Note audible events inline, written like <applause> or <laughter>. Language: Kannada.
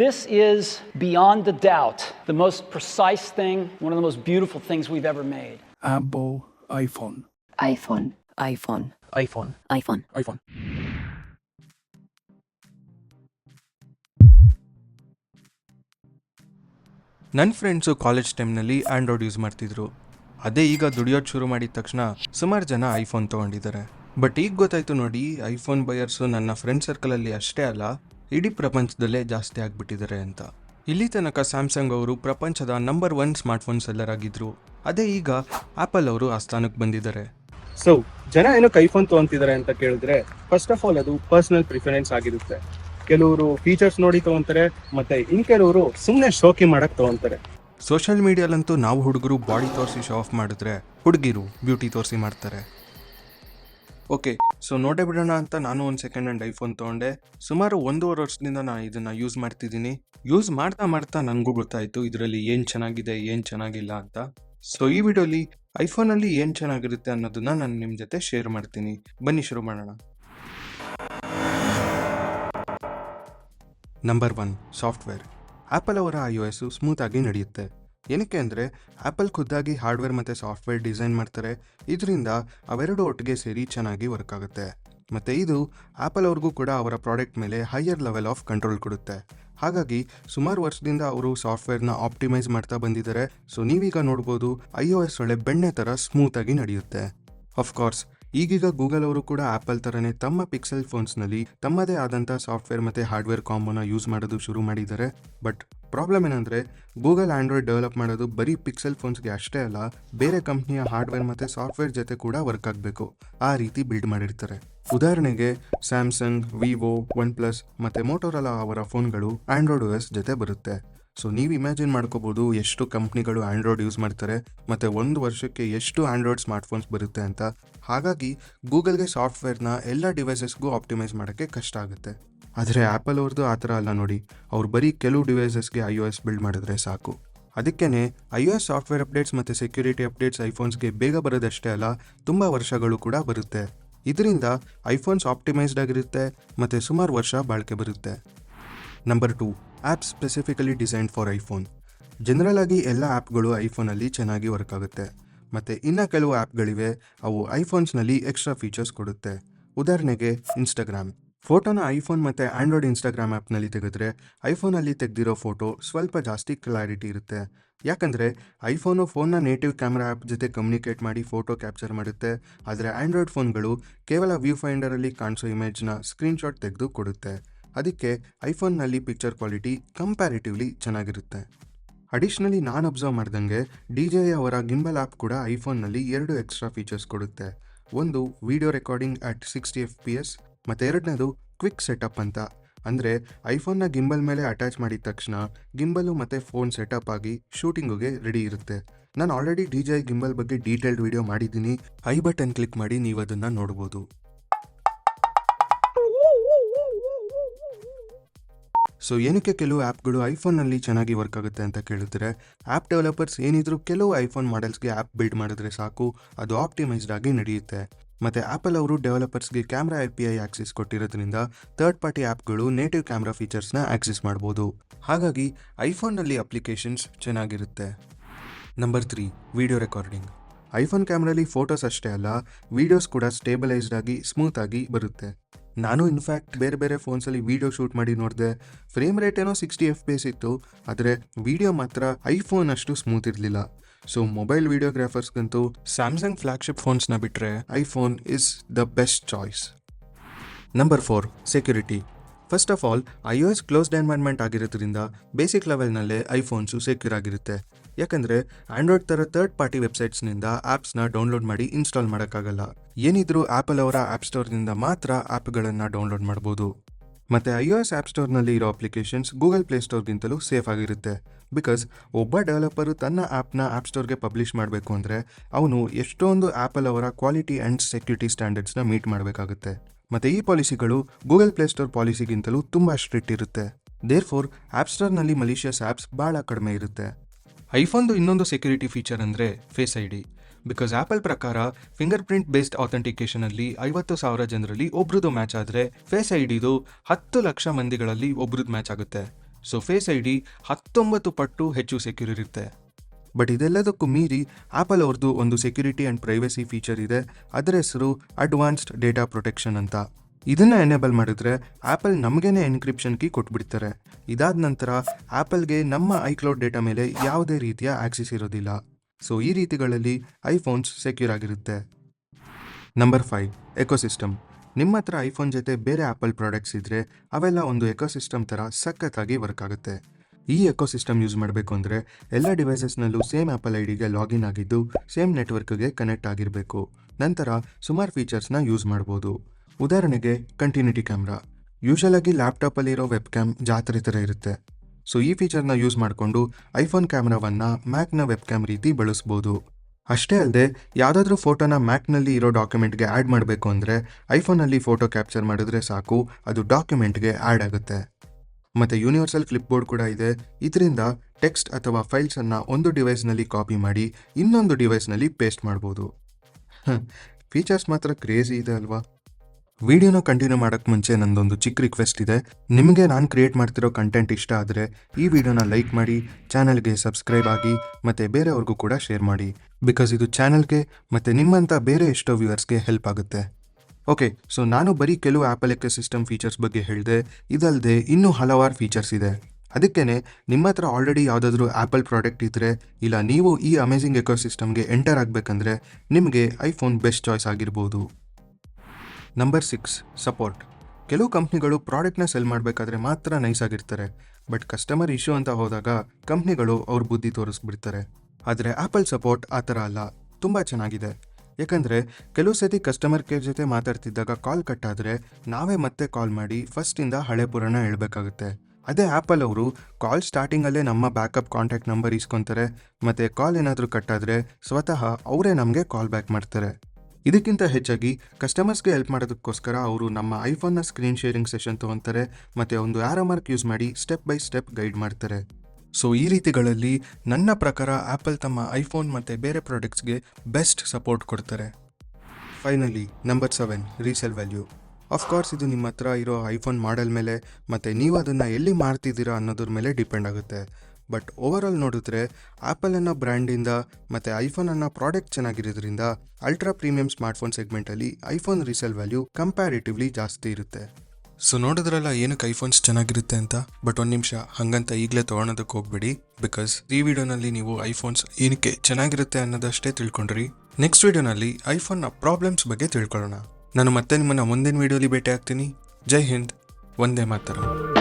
This is beyond a doubt the most precise thing, one of the most beautiful things we've ever made. Apple iPhone. iPhone, iPhone, iPhone. iPhone. iPhone. ನನ್ನ ಫ್ರೆಂಡ್ಸು ಕಾಲೇಜ್ ಟೈಮ್ನಲ್ಲಿ ಆ್ಯಂಡ್ರಾಯ್ಡ್ ಯೂಸ್ ಮಾಡ್ತಿದ್ರು ಅದೇ ಈಗ ದುಡಿಯೋದು ಶುರು ಮಾಡಿದ ತಕ್ಷಣ ಸುಮಾರು ಜನ ಐಫೋನ್ ತೊಗೊಂಡಿದ್ದಾರೆ ಬಟ್ ಈಗ ಗೊತ್ತಾಯ್ತು ನೋಡಿ ಐಫೋನ್ ಬಯರ್ಸು ನನ್ನ ಫ್ರೆಂಡ್ ಸರ್ಕಲಲ್ಲಿ ಅಷ್ಟೇ ಅಲ್ಲ ಇಡೀ ಪ್ರಪಂಚದಲ್ಲೇ ಜಾಸ್ತಿ ಆಗಿಬಿಟ್ಟಿದ್ದಾರೆ ಅಂತ. ಇಲ್ಲಿ ತನಕ ಸ್ಯಾಮ್ಸಂಗ್ ಅವರು ಪ್ರಪಂಚದ ನಂಬರ್ ಒನ್ ಸ್ಮಾರ್ಟ್ಫೋನ್ ಸೆಲ್ಲರ್ ಆಗಿದ್ರು. ಅದೇ ಈಗ ಆಪಲ್ ಅವರು ಆ ಸ್ಥಾನಕ್ಕೆ ಬಂದಿದ್ದಾರೆ. ಸೊ ಜನ ಏನೋ ಕೈಫೋನ್ ತಗೊಂತಿದ್ದಾರೆ ಅಂತ ಕೇಳಿದ್ರೆ ಫಸ್ಟ್ ಆಫ್ ಆಲ್ ಅದು ಪರ್ಸನಲ್ ಪ್ರಿಫರೆನ್ಸ್ ಆಗಿರುತ್ತೆ. ಕೆಲವರು ಫೀಚರ್ಸ್ ನೋಡಿ ತಗೊಂತಾರೆ ಮತ್ತೆ ಇನ್ ಕೆಲವರು ಸುಮ್ಮನೆ ಶೋಕಿ ಮಾಡಕ್ ತಗೊಂತಾರೆ. ಸೋಷಿಯಲ್ ಮೀಡಿಯಾಲಂತೂ ನಾವು ಹುಡುಗರು ಬಾಡಿ ತೋರಿಸಿ ಶೋ ಆಫ್ ಮಾಡಿದ್ರೆ ಹುಡುಗಿರು ಬ್ಯೂಟಿ ತೋರಿಸಿ ಮಾಡ್ತಾರೆ. ಓಕೆ ಸೊ ನೋಡೇ ಬಿಡೋಣ ಅಂತ ನಾನು ಒಂದು ಸೆಕೆಂಡ್ ಹ್ಯಾಂಡ್ ಐಫೋನ್ ತೊಗೊಂಡೆ. ಸುಮಾರು ಒಂದೂವರೆ ವರ್ಷದಿಂದ ನಾನು ಇದನ್ನು ಯೂಸ್ ಮಾಡ್ತಿದ್ದೀನಿ. ಯೂಸ್ ಮಾಡ್ತಾ ಮಾಡ್ತಾ ನನಗೂ ಗೊತ್ತಾಯಿತು ಇದರಲ್ಲಿ ಏನು ಚೆನ್ನಾಗಿದೆ, ಏನು ಚೆನ್ನಾಗಿಲ್ಲ ಅಂತ. ಸೊ ಈ ವಿಡಿಯೋಲಿ ಐಫೋನಲ್ಲಿ ಏನು ಚೆನ್ನಾಗಿರುತ್ತೆ ಅನ್ನೋದನ್ನ ನಾನು ನಿಮ್ಮ ಜೊತೆ ಶೇರ್ ಮಾಡ್ತೀನಿ. ಬನ್ನಿ ಶುರು ಮಾಡೋಣ. ನಂಬರ್ ಒನ್ ಸಾಫ್ಟ್ವೇರ್ ಆ್ಯಪಲ್ ಅವರ ಐ ಎಸ್ಸು ಸ್ಮೂತಾಗಿ ನಡೆಯುತ್ತೆ. ಏನಕ್ಕೆ ಅಂದರೆ ಆ್ಯಪಲ್ ಖುದ್ದಾಗಿ ಹಾರ್ಡ್ವೇರ್ ಮತ್ತು ಸಾಫ್ಟ್ವೇರ್ ಡಿಸೈನ್ ಮಾಡ್ತಾರೆ. ಇದರಿಂದ ಅವೆರಡು ಒಟ್ಟಿಗೆ ಸೇರಿ ಚೆನ್ನಾಗಿ ವರ್ಕ್ ಆಗುತ್ತೆ. ಮತ್ತು ಇದು ಆ್ಯಪಲ್ ಅವ್ರಿಗೂ ಕೂಡ ಅವರ ಪ್ರಾಡಕ್ಟ್ ಮೇಲೆ ಹೈಯರ್ ಲೆವೆಲ್ ಆಫ್ ಕಂಟ್ರೋಲ್ ಕೊಡುತ್ತೆ. ಹಾಗಾಗಿ ಸುಮಾರು ವರ್ಷದಿಂದ ಅವರು ಸಾಫ್ಟ್ವೇರ್ನ ಆಪ್ಟಿಮೈಸ್ ಮಾಡ್ತಾ ಬಂದಿದ್ದಾರೆ. ಸೊ ನೀವೀಗ ನೋಡ್ಬೋದು ಐ ಒ ಎಸ್ ಒಳ್ಳೆ ಬೆಣ್ಣೆ ಥರ ಸ್ಮೂತಾಗಿ ನಡೆಯುತ್ತೆ. ಕೋರ್ಸ್ ಈಗೀಗ ಗೂಗಲ್ ಅವರು ಕೂಡ ಆಪಲ್ ತರನೇ ತಮ್ಮ ಪಿಕ್ಸೆಲ್ ಫೋನ್ಸ್ನಲ್ಲಿ ತಮ್ಮದೇ ಆದಂಥ ಸಾಫ್ಟ್ವೇರ್ ಮತ್ತು ಹಾರ್ಡ್ವೇರ್ ಕಾಂಬೋನ ಯೂಸ್ ಮಾಡೋದು ಶುರು ಮಾಡಿದ್ದಾರೆ. ಬಟ್ ಪ್ರಾಬ್ಲಮ್ ಏನಂದರೆ, ಗೂಗಲ್ ಆಂಡ್ರಾಯ್ಡ್ ಡೆವಲಪ್ ಮಾಡೋದು ಬರೀ ಪಿಕ್ಸೆಲ್ ಫೋನ್ಸ್ಗೆ ಅಷ್ಟೇ ಅಲ್ಲ, ಬೇರೆ ಕಂಪ್ನಿಯ ಹಾರ್ಡ್ವೇರ್ ಮತ್ತು ಸಾಫ್ಟ್ವೇರ್ ಜೊತೆ ಕೂಡ ವರ್ಕ್ ಆಗಬೇಕು. ಆ ರೀತಿ ಬಿಲ್ಡ್ ಮಾಡಿರ್ತಾರೆ. ಉದಾಹರಣೆಗೆ, ಸ್ಯಾಮ್ಸಂಗ್, ವಿವೋ ಒನ್ ಪ್ಲಸ್ ಮತ್ತು ಮೋಟೋರಲಾ ಅವರ ಫೋನ್ಗಳು ಆಂಡ್ರಾಯ್ಡ್ ಎಸ್ ಜೊತೆ ಬರುತ್ತೆ. ಸೊ ನೀವು ಇಮ್ಯಾಜಿನ್ ಮಾಡ್ಕೋಬೋದು ಎಷ್ಟು ಕಂಪ್ನಿಗಳು ಆ್ಯಂಡ್ರಾಯ್ಡ್ ಯೂಸ್ ಮಾಡ್ತಾರೆ, ಮತ್ತು ಒಂದು ವರ್ಷಕ್ಕೆ ಎಷ್ಟು ಆ್ಯಂಡ್ರಾಯ್ಡ್ ಸ್ಮಾರ್ಟ್ಫೋನ್ಸ್ ಬರುತ್ತೆ ಅಂತ. ಹಾಗಾಗಿ, ಗೂಗಲ್ಗೆ ಸಾಫ್ಟ್ವೇರ್ನ ಎಲ್ಲ ಡಿವೈಸಸ್ಗೂ ಆಪ್ಟಿಮೈಸ್ ಮಾಡೋಕ್ಕೆ ಕಷ್ಟ ಆಗುತ್ತೆ. ಆದರೆ ಆ್ಯಪಲ್ ಅವ್ರದ್ದು ಆ ಥರ ಅಲ್ಲ ನೋಡಿ. ಅವ್ರು ಬರೀ ಕೆಲವು ಡಿವೈಸಸ್ಗೆ ಐ ಒ ಎಸ್ ಬಿಲ್ಡ್ ಮಾಡಿದ್ರೆ ಸಾಕು. ಅದಕ್ಕೇ I O S software updates ಮತ್ತು ಸೆಕ್ಯೂರಿಟಿ ಅಪ್ಡೇಟ್ಸ್ ಐಫೋನ್ಸ್ಗೆ ಬೇಗ ಬರೋದಷ್ಟೇ ಅಲ್ಲ, ತುಂಬ ವರ್ಷಗಳು ಕೂಡ ಬರುತ್ತೆ. ಇದರಿಂದ ಐಫೋನ್ಸ್ ಆಪ್ಟಿಮೈಸ್ಡ್ ಆಗಿರುತ್ತೆ, ಮತ್ತು ಸುಮಾರು ವರ್ಷ ಬಾಳಿಕೆ ಬರುತ್ತೆ. Number two app specifically design for iPhone general ಆಗಿ ಎಲ್ಲ ಆ್ಯಪ್ಗಳು ಐಫೋನಲ್ಲಿ ಚೆನ್ನಾಗಿ ವರ್ಕ್ ಆಗುತ್ತೆ. ಮತ್ತು ಇನ್ನು ಕೆಲವು ಆ್ಯಪ್ಗಳಿವೆ ಅವು ಐಫೋನ್ಸ್ನಲ್ಲಿ ಎಕ್ಸ್ಟ್ರಾ ಫೀಚರ್ಸ್ ಕೊಡುತ್ತೆ. ಉದಾಹರಣೆಗೆ ಇನ್ಸ್ಟಾಗ್ರಾಮ್ ಫೋಟೋನ ಐಫೋನ್ ಮತ್ತು ಆ್ಯಂಡ್ರಾಯ್ಡ್ ಇನ್ಸ್ಟಾಗ್ರಾಮ್ ಆ್ಯಪ್ನಲ್ಲಿ ತೆಗೆದ್ರೆ ಐಫೋನಲ್ಲಿ ತೆಗೆದಿರೋ ಫೋಟೋ ಸ್ವಲ್ಪ ಜಾಸ್ತಿ ಕ್ಲಾರಿಟಿ ಇರುತ್ತೆ. ಯಾಕಂದರೆ ಐಫೋನು ಫೋನ್ನ ನೇಟಿವ್ ಕ್ಯಾಮ್ರಾ ಆ್ಯಪ್ ಜೊತೆ ಕಮ್ಯುನಿಕೇಟ್ ಮಾಡಿ ಫೋಟೋ ಕ್ಯಾಪ್ಚರ್ ಮಾಡುತ್ತೆ. ಆದರೆ ಆ್ಯಂಡ್ರಾಯ್ಡ್ ಫೋನ್ಗಳು ಕೇವಲ ವ್ಯೂ ಫೈಂಡರಲ್ಲಿ ಕಾಣಿಸೋ ಇಮೇಜ್ನ ಸ್ಕ್ರೀನ್ಶಾಟ್ ತೆಗೆದು ಕೊಡುತ್ತೆ. ಅದಕ್ಕೆ ಐಫೋನ್ನಲ್ಲಿ ಪಿಕ್ಚರ್ ಕ್ವಾಲಿಟಿ ಕಂಪ್ಯಾರಿಟಿವ್ಲಿ ಚೆನ್ನಾಗಿರುತ್ತೆ. ಅಡಿಷ್ನಲಿ ನಾನು ಅಬ್ಸರ್ವ್ ಮಾಡ್ದಂಗೆ ಡಿ ಜೆ ಅವರ ಗಿಂಬಲ್ ಆ್ಯಪ್ ಕೂಡ ಐಫೋನ್ನಲ್ಲಿ ಎರಡು ಎಕ್ಸ್ಟ್ರಾ ಫೀಚರ್ಸ್ ಕೊಡುತ್ತೆ. ಒಂದು video recording at sixty F P S ಮತ್ತು ಎರಡನೇದು ಕ್ವಿಕ್ ಸೆಟಪ್ ಅಂತ. ಅಂದರೆ ಐಫೋನ್ನ ಗಿಂಬಲ್ ಮೇಲೆ ಅಟ್ಯಾಚ್ ಮಾಡಿದ ತಕ್ಷಣ ಗಿಂಬಲು ಮತ್ತು ಫೋನ್ ಸೆಟಪ್ ಆಗಿ ಶೂಟಿಂಗುಗೆ ರೆಡಿ ಇರುತ್ತೆ. ನಾನು ಆಲ್ರೆಡಿ ಡಿ ಜೆ ಗಿಂಬಲ್ ಬಗ್ಗೆ ಡೀಟೇಲ್ಡ್ ವಿಡಿಯೋ ಮಾಡಿದ್ದೀನಿ. ಐ ಬಟನ್ ಕ್ಲಿಕ್ ಮಾಡಿ ನೀವು ಅದನ್ನು ನೋಡ್ಬೋದು. ಸೊ ಏನಕ್ಕೆ ಕೆಲವು ಆ್ಯಪ್ಗಳು ಐಫೋನಲ್ಲಿ ಚೆನ್ನಾಗಿ ವರ್ಕ್ ಆಗುತ್ತೆ ಅಂತ ಕೇಳಿದ್ರೆ, ಆ್ಯಪ್ ಡೆವಲಪರ್ಸ್ ಏನಿದ್ರು ಕೆಲವು ಐಫೋನ್ ಮಾಡೆಲ್ಸ್ಗೆ ಆ್ಯಪ್ ಬಿಲ್ಡ್ ಮಾಡಿದ್ರೆ ಸಾಕು, ಅದು ಆಪ್ಟಿಮೈಸ್ಡ್ ಆಗಿ ನಡೆಯುತ್ತೆ. ಮತ್ತು ಆ್ಯಪಲ್ ಅವರು ಡೆವಲಪರ್ಸ್ಗೆ camera A P I access ಕೊಟ್ಟಿರೋದ್ರಿಂದ third party ಆ್ಯಪ್ಗಳು ನೇಟಿವ್ ಕ್ಯಾಮ್ರಾ ಫೀಚರ್ಸ್ನ ಆಕ್ಸಿಸ್ ಮಾಡ್ಬೋದು. ಹಾಗಾಗಿ ಐಫೋನ್ನಲ್ಲಿ ಅಪ್ಲಿಕೇಶನ್ಸ್ ಚೆನ್ನಾಗಿರುತ್ತೆ. Number three, video recording. IPhone ಕ್ಯಾಮ್ರಲ್ಲಿ photos ಅಷ್ಟೇ ಅಲ್ಲ, ವೀಡಿಯೋಸ್ ಕೂಡ ಸ್ಟೇಬಲೈಸ್ಡ್ ಆಗಿ ಸ್ಮೂತ್ ಆಗಿ ಬರುತ್ತೆ. ನಾನು ಇನ್ಫ್ಯಾಕ್ಟ್ ಬೇರೆ ಬೇರೆ ಫೋನ್ಸಲ್ಲಿ ವೀಡಿಯೋ ಶೂಟ್ ಮಾಡಿ ನೋಡಿದೆ ಫ್ರೇಮ್ ರೇಟ್ ಏನೋ ಸಿಕ್ಸ್ಟಿ ಎಫ್ ಪಿ ಎಸ್ ಇತ್ತು, ಆದರೆ ವಿಡಿಯೋ ಮಾತ್ರ ಐಫೋನ್ ಅಷ್ಟು ಸ್ಮೂತ್ ಇರಲಿಲ್ಲ. ಸೊ ಮೊಬೈಲ್ ವೀಡಿಯೋಗ್ರಾಫರ್ಸ್ಗಂತೂ ಸ್ಯಾಮ್ಸಂಗ್ ಫ್ಲಾಗ್ಶಿಪ್ ಫೋನ್ಸ್ನ ಬಿಟ್ಟರೆ iPhone is the best choice number four security first of all I O S closed environment ಆಗಿರೋದ್ರಿಂದ ಬೇಸಿಕ್ ಲೆವೆಲ್ನಲ್ಲೇ ಐಫೋನ್ಸು ಸೆಕ್ಯೂರ್ ಆಗಿರುತ್ತೆ. ಯಾಕಂದರೆ ಆಂಡ್ರಾಯ್ಡ್ ಥರ ಥರ್ಡ್ ಪಾರ್ಟಿ ವೆಬ್ಸೈಟ್ಸ್ನಿಂದ ಆ್ಯಪ್ಸ್ನ ಡೌನ್ಲೋಡ್ ಮಾಡಿ ಇನ್ಸ್ಟಾಲ್ ಮಾಡೋಕ್ಕಾಗಲ್ಲ. ಏನಿದ್ರೂ ಆ್ಯಪಲ್ ಅವರ ಆ್ಯಪ್ ಸ್ಟೋರ್ನಿಂದ ಮಾತ್ರ ಆ್ಯಪ್ಗಳನ್ನು ಡೌನ್ಲೋಡ್ ಮಾಡ್ಬೋದು. ಮತ್ತು ಐ ಒ ಎಸ್ ಆ್ಯಪ್ ಸ್ಟೋರ್ನಲ್ಲಿ ಇರೋ ಅಪ್ಲಿಕೇಶನ್ಸ್ ಗೂಗಲ್ ಪ್ಲೇ ಸ್ಟೋರ್ಗಿಂತಲೂ ಸೇಫ್ ಆಗಿರುತ್ತೆ. ಬಿಕಾಸ್ ಒಬ್ಬ ಡೆವಲಪರು ತನ್ನ ಆ್ಯಪ್ನ ಆ್ಯಪ್ ಸ್ಟೋರ್ಗೆ ಪಬ್ಲಿಷ್ ಮಾಡಬೇಕು ಅಂದರೆ ಅವನು ಎಷ್ಟೊಂದು ಆ್ಯಪಲ್ ಅವರ ಕ್ವಾಲಿಟಿ ಆ್ಯಂಡ್ ಸೆಕ್ಯೂರಿಟಿ ಸ್ಟ್ಯಾಂಡರ್ಡ್ಸ್ನ ಮೀಟ್ ಮಾಡಬೇಕಾಗುತ್ತೆ. ಮತ್ತು ಈ ಪಾಲಿಸಿಗಳು ಗೂಗಲ್ ಪ್ಲೇ ಸ್ಟೋರ್ ಪಾಲಿಸಿಗಿಂತಲೂ ತುಂಬ ಸ್ಟ್ರಿಕ್ಟ್ ಇರುತ್ತೆ. ದೇರ್ ಫೋರ್ ಆ್ಯಪ್ ಸ್ಟೋರ್ನಲ್ಲಿ ಮಲೇಷಿಯಸ್ ಆ್ಯಪ್ಸ್ ಭಾಳ ಕಡಿಮೆ ಇರುತ್ತೆ. ಐಫೋನ್ದು ಇನ್ನೊಂದು ಸೆಕ್ಯೂರಿಟಿ ಫೀಚರ್ ಅಂದರೆ face I D because Apple ಪ್ರಕಾರ ಫಿಂಗರ್ ಪ್ರಿಂಟ್ ಬೇಸ್ಡ್ ಅಥೆಂಟಿಕೇಶನಲ್ಲಿ ಐವತ್ತು ಸಾವಿರ ಜನರಲ್ಲಿ ಒಬ್ರದ್ದು ಮ್ಯಾಚ್ ಆದರೆ ಫೇಸ್ ಐ ಡಿದು ಹತ್ತು ಲಕ್ಷ ಮಂದಿಗಳಲ್ಲಿ ಒಬ್ರದ್ದು ಮ್ಯಾಚ್ ಆಗುತ್ತೆ. ಸೊ ಫೇಸ್ ಐ ಡಿ ಹತ್ತೊಂಬತ್ತು ಪಟ್ಟು ಹೆಚ್ಚು ಸೆಕ್ಯೂರ್ ಇರುತ್ತೆ. ಬಟ್ ಇದೆಲ್ಲದಕ್ಕೂ ಮೀರಿ ಆಪಲ್ ಅವ್ರದ್ದು ಒಂದು ಸೆಕ್ಯೂರಿಟಿ ಆ್ಯಂಡ್ ಪ್ರೈವಸಿ ಫೀಚರ್ ಇದೆ. ಅದರ ಹೆಸರು ಅಡ್ವಾನ್ಸ್ಡ್ ಡೇಟಾ ಪ್ರೊಟೆಕ್ಷನ್ ಅಂತ. ಇದನ್ನ ಎನೇಬಲ್ ಮಾಡಿದ್ರೆ ಆ್ಯಪಲ್ ನಮಗೇನೆ ಎನ್ಕ್ರಿಪ್ಷನ್ ಕೀ ಕೊಟ್ಬಿಡ್ತಾರೆ. ಇದಾದ ನಂತರ ಆ್ಯಪಲ್ಗೆ ನಮ್ಮ ಐಕ್ಲೌಡ್ ಡೇಟಾ ಮೇಲೆ ಯಾವುದೇ ರೀತಿಯ ಆಕ್ಸೆಸ್ ಇರೋದಿಲ್ಲ. ಸೊ ಈ ರೀತಿಗಳಲ್ಲಿ ಐಫೋನ್ಸ್ ಸೆಕ್ಯೂರ್ ಆಗಿರುತ್ತೆ. ನಂಬರ್ ಫೈವ್ ಎಕೋಸಿಸ್ಟಮ್ ನಿಮ್ಮ ಹತ್ರ ಐಫೋನ್ ಜೊತೆ ಬೇರೆ ಆ್ಯಪಲ್ ಪ್ರಾಡಕ್ಟ್ಸ್ ಇದ್ದರೆ ಅವೆಲ್ಲ ಒಂದು ಎಕೋಸಿಸ್ಟಮ್ ಥರ ಸಖತ್ತಾಗಿ ವರ್ಕ್ ಆಗುತ್ತೆ. ಈ ಎಕೋಸಿಸ್ಟಮ್ ಯೂಸ್ ಮಾಡಬೇಕು ಅಂದರೆ ಎಲ್ಲ ಡಿವೈಸಸ್ನಲ್ಲೂ ಸೇಮ್ ಆ್ಯಪಲ್ ಐ ಡಿಗೆ ಲಾಗಿನ್ ಆಗಿದ್ದು ಸೇಮ್ ನೆಟ್ವರ್ಕ್ಗೆ ಕನೆಕ್ಟ್ ಆಗಿರಬೇಕು. ನಂತರ ಸುಮಾರು ಫೀಚರ್ಸ್ನ ಯೂಸ್ ಮಾಡ್ಬೋದು. ಉದಾಹರಣೆಗೆ ಕಂಟಿನ್ಯೂಟಿ ಕ್ಯಾಮ್ರಾ ಯೂಶಲ್ ಆಗಿ ಲ್ಯಾಪ್ಟಾಪಲ್ಲಿರೋ ವೆಬ್ ಕ್ಯಾಮ್ ಜಾತ್ರೆ ಥರ ಇರುತ್ತೆ. ಸೊ ಈ ಫೀಚರ್ನ ಯೂಸ್ ಮಾಡಿಕೊಂಡು ಐಫೋನ್ ಕ್ಯಾಮ್ರಾವನ್ನು ಮ್ಯಾಕ್ನ ವೆಬ್ ಕ್ಯಾಮ್ ರೀತಿ ಬಳಸ್ಬೋದು. ಅಷ್ಟೇ ಅಲ್ಲದೆ ಯಾವುದಾದ್ರೂ ಫೋಟೋನ ಮ್ಯಾಕ್ನಲ್ಲಿ ಇರೋ ಡಾಕ್ಯುಮೆಂಟ್ಗೆ ಆ್ಯಡ್ ಮಾಡಬೇಕು ಅಂದರೆ ಐಫೋನಲ್ಲಿ ಫೋಟೋ ಕ್ಯಾಪ್ಚರ್ ಮಾಡಿದ್ರೆ ಸಾಕು, ಅದು ಡಾಕ್ಯುಮೆಂಟ್ಗೆ ಆ್ಯಡ್ ಆಗುತ್ತೆ. ಮತ್ತು ಯೂನಿವರ್ಸಲ್ ಕ್ಲಿಪ್ ಬೋರ್ಡ್ ಕೂಡ ಇದೆ. ಇದರಿಂದ ಟೆಕ್ಸ್ಟ್ ಅಥವಾ ಫೈಲ್ಸನ್ನು ಒಂದು ಡಿವೈಸ್ನಲ್ಲಿ ಕಾಪಿ ಮಾಡಿ, ಇನ್ನೊಂದು ಡಿವೈಸ್ನಲ್ಲಿ ಪೇಸ್ಟ್ ಮಾಡ್ಬೋದು. <laughs> ಫೀಚರ್ಸ್ ಮಾತ್ರ ಕ್ರೇಜಿ ಇದೆ ಅಲ್ವಾ? ವಿಡಿಯೋನ ಕಂಟಿನ್ಯೂ ಮಾಡೋಕ್ಕೆ ಮುಂಚೆ ನಂದೊಂದು ಚಿಕ್ಕ ರಿಕ್ವೆಸ್ಟ್ ಇದೆ. ನಿಮಗೆ ನಾನು ಕ್ರಿಯೇಟ್ ಮಾಡ್ತಿರೋ ಕಂಟೆಂಟ್ ಇಷ್ಟ ಆದರೆ ಈ ವಿಡಿಯೋನ ಲೈಕ್ ಮಾಡಿ ಚಾನಲ್ಗೆ ಸಬ್ಸ್ಕ್ರೈಬ್ ಆಗಿ, ಮತ್ತು ಬೇರೆಯವ್ರಿಗೂ ಕೂಡ ಶೇರ್ ಮಾಡಿ. ಬಿಕಾಸ್ ಇದು ಚಾನಲ್ಗೆ ಮತ್ತು ನಿಮ್ಮಂಥ ಬೇರೆ ಎಷ್ಟೋ ವ್ಯೂವರ್ಸ್ಗೆ ಹೆಲ್ಪ್ ಆಗುತ್ತೆ. ಓಕೆ ಸೊ ನಾನು ಬರೀ ಕೆಲವು ಆ್ಯಪಲ್ ಎಕ್ಕೆ ಸಿಸ್ಟಮ್ ಫೀಚರ್ಸ್ ಬಗ್ಗೆ ಹೇಳಿದೆ. ಇದಲ್ಲದೆ ಇನ್ನೂ ಹಲವಾರು ಫೀಚರ್ಸ್ ಇದೆ. ಅದಕ್ಕೇ ನಿಮ್ಮ ಹತ್ರ ಆಲ್ರೆಡಿ ಯಾವುದಾದ್ರೂ ಆ್ಯಪಲ್ ಪ್ರಾಡಕ್ಟ್ ಇದ್ದರೆ ಇಲ್ಲ ನೀವು ಈ ಅಮೇಝಿಂಗ್ ಎಕೋಸಿಸ್ಟಮ್ಗೆ ಎಂಟರ್ ಆಗಬೇಕಂದ್ರೆ ನಿಮಗೆ ಐಫೋನ್ ಬೆಸ್ಟ್ ಚಾಯ್ಸ್ ಆಗಿರ್ಬೋದು. ನಂಬರ್ ಸಿಕ್ಸ್ ಸಪೋರ್ಟ್ ಕೆಲವು ಕಂಪ್ನಿಗಳು ಪ್ರಾಡಕ್ಟ್ನ ಸೆಲ್ ಮಾಡಬೇಕಾದ್ರೆ ಮಾತ್ರ ನೈಸ್ ಆಗಿರ್ತಾರೆ ಬಟ್ ಕಸ್ಟಮರ್ ಇಶ್ಯೂ ಅಂತ ಹೋದಾಗ ಕಂಪ್ನಿಗಳು ಅವ್ರ ಬುದ್ಧಿ ತೋರಿಸ್ಬಿಡ್ತಾರೆ. ಆದರೆ ಆ್ಯಪಲ್ ಸಪೋರ್ಟ್ ಆ ಥರ ಅಲ್ಲ. ತುಂಬ ಚೆನ್ನಾಗಿದೆ. ಯಾಕಂದರೆ ಕೆಲವು ಸತಿ ಕಸ್ಟಮರ್ ಕೇರ್ ಜೊತೆ ಮಾತಾಡ್ತಿದ್ದಾಗ ಕಾಲ್ ಕಟ್ ಆದರೆ ನಾವೇ ಮತ್ತೆ ಕಾಲ್ ಮಾಡಿ ಫಸ್ಟಿಂದ ಹಳೆ ಪುರಾಣ ಹೇಳಬೇಕಾಗುತ್ತೆ. ಅದೇ ಆ್ಯಪಲ್ ಅವರು ಕಾಲ್ ಸ್ಟಾರ್ಟಿಂಗಲ್ಲೇ ನಮ್ಮ ಬ್ಯಾಕಪ್ ಕಾಂಟ್ಯಾಕ್ಟ್ ನಂಬರ್ ಇಸ್ಕೊತಾರೆ. ಮತ್ತು ಕಾಲ್ ಏನಾದರೂ ಕಟ್ಟಾದರೆ ಸ್ವತಃ ಅವರೇ ನಮಗೆ ಕಾಲ್ ಬ್ಯಾಕ್ ಮಾಡ್ತಾರೆ. ಇದಕ್ಕಿಂತ ಹೆಚ್ಚಾಗಿ ಕಸ್ಟಮರ್ಸ್ಗೆ ಹೆಲ್ಪ್ ಮಾಡೋದಕ್ಕೋಸ್ಕರ ಅವರು ನಮ್ಮ ಐಫೋನ್ನ ಸ್ಕ್ರೀನ್ ಶೇರಿಂಗ್ ಸೆಷನ್ ತೊಗೊತಾರೆ, ಮತ್ತು ಒಂದು ಆರೋ ಮಾರ್ಕ್ ಯೂಸ್ ಮಾಡಿ ಸ್ಟೆಪ್ ಬೈ ಸ್ಟೆಪ್ ಗೈಡ್ ಮಾಡ್ತಾರೆ. ಸೊ ಈ ರೀತಿಗಳಲ್ಲಿ ನನ್ನ ಪ್ರಕಾರ ಆ್ಯಪಲ್ ತಮ್ಮ ಐಫೋನ್ ಮತ್ತು ಬೇರೆ ಪ್ರಾಡಕ್ಟ್ಸ್ಗೆ ಬೆಸ್ಟ್ ಸಪೋರ್ಟ್ ಕೊಡ್ತಾರೆ. Finally number seven resale value of course ಇದು ನಿಮ್ಮ ಹತ್ರ ಇರೋ ಐಫೋನ್ ಮಾಡೆಲ್ ಮೇಲೆ, ಮತ್ತು ನೀವು ಅದನ್ನು ಎಲ್ಲಿ ಮಾರ್ತಿದ್ದೀರಾ ಅನ್ನೋದ್ರ ಮೇಲೆ ಡಿಪೆಂಡ್ ಆಗುತ್ತೆ. ಬಟ್ ಓವರ್ ಆಲ್ ನೋಡಿದ್ರೆ ಆ್ಯಪಲ್ ಅನ್ನೋ ಬ್ರ್ಯಾಂಡಿಂದ ಮತ್ತು ಐಫೋನ್ ಅನ್ನೋ ಪ್ರಾಡಕ್ಟ್ ಚೆನ್ನಾಗಿರೋದ್ರಿಂದ ಅಲ್ಟ್ರಾ ಪ್ರೀಮಿಯಂ ಸ್ಮಾರ್ಟ್ಫೋನ್ ಸೆಗ್ಮೆಂಟಲ್ಲಿ ಐಫೋನ್ ರೀಸೇಲ್ ವ್ಯಾಲ್ಯೂ ಕಂಪ್ಯಾರಿಟಿವ್ಲಿ ಜಾಸ್ತಿ ಇರುತ್ತೆ. ಸೊ ನೋಡಿದ್ರಲ್ಲ ಏನಕ್ಕೆ ಐಫೋನ್ಸ್ ಚೆನ್ನಾಗಿರುತ್ತೆ ಅಂತ? ಬಟ್ ಒಂದು ನಿಮಿಷ, ಹಾಗಂತ ಈಗಲೇ ತೊಗೊಳೋದಕ್ಕೆ ಹೋಗ್ಬೇಡಿ. ಬಿಕಾಸ್ ಈ ವಿಡಿಯೋನಲ್ಲಿ ನೀವು ಐಫೋನ್ಸ್ ಏನಕ್ಕೆ ಚೆನ್ನಾಗಿರುತ್ತೆ ಅನ್ನೋದಷ್ಟೇ ತಿಳ್ಕೊಂಡ್ರಿ. ನೆಕ್ಸ್ಟ್ ವಿಡಿಯೋನಲ್ಲಿ ಐಫೋನ್ನ ಪ್ರಾಬ್ಲಮ್ಸ್ ಬಗ್ಗೆ ತಿಳ್ಕೊಳ್ಳೋಣ. ನಾನು ಮತ್ತೆ ನಿಮ್ಮನ್ನು ಮುಂದಿನ ವಿಡಿಯೋಲಿ ಭೇಟಿ ಆಗ್ತೀನಿ ಜೈ ಹಿಂದ್. ಒಂದೇ ಮಾತರಂ.